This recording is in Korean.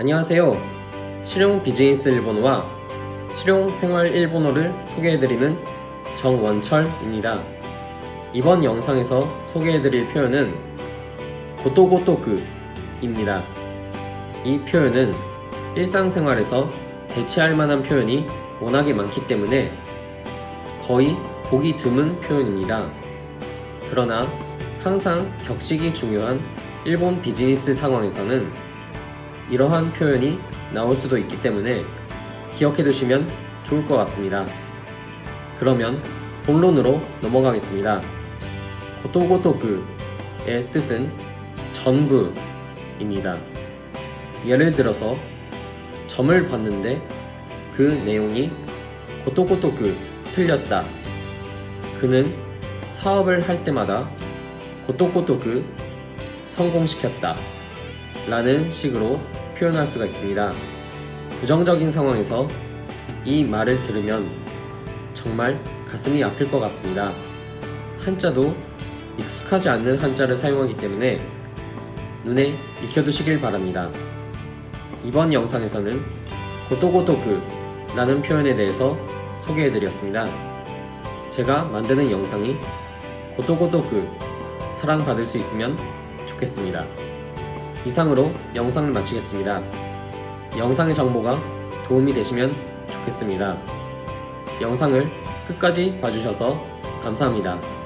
안녕하세요. 실용 비즈니스 일본어와 실용 생활 일본어를 소개해드리는 정원철입니다. 이번 영상에서 소개해드릴 표현은 고토고토그입니다. 이 표현은 일상생활에서 대체할 만한 표현이 워낙에 많기 때문에 거의 보기 드문 표현입니다. 그러나 항상 격식이 중요한 일본 비즈니스 상황에서는 이러한 표현이 나올 수도 있기 때문에 기억해 두시면 좋을 것 같습니다. 그러면 본론으로 넘어가겠습니다. 고토고토그의 뜻은 전부입니다. 예를 들어서 점을 봤는데 그 내용이 고토고토그 틀렸다. 그는 사업을 할 때마다 고토고토그 성공시켰다. 라는 식으로 표현할 수가 있습니다. 부정적인 상황에서 이 말을 들으면 정말 가슴이 아플 것 같습니다. 한자도 익숙하지 않는 한자를 사용하기 때문에 눈에 익혀두시길 바랍니다. 이번 영상에서는 고토고토그라는 표현에 대해서 소개해드렸습니다. 제가 만드는 영상이 고토고토그 사랑받을 수 있으면 좋겠습니다. 이상으로 영상을 마치겠습니다. 영상의 정보가 도움이 되시면 좋겠습니다. 영상을 끝까지 봐주셔서 감사합니다.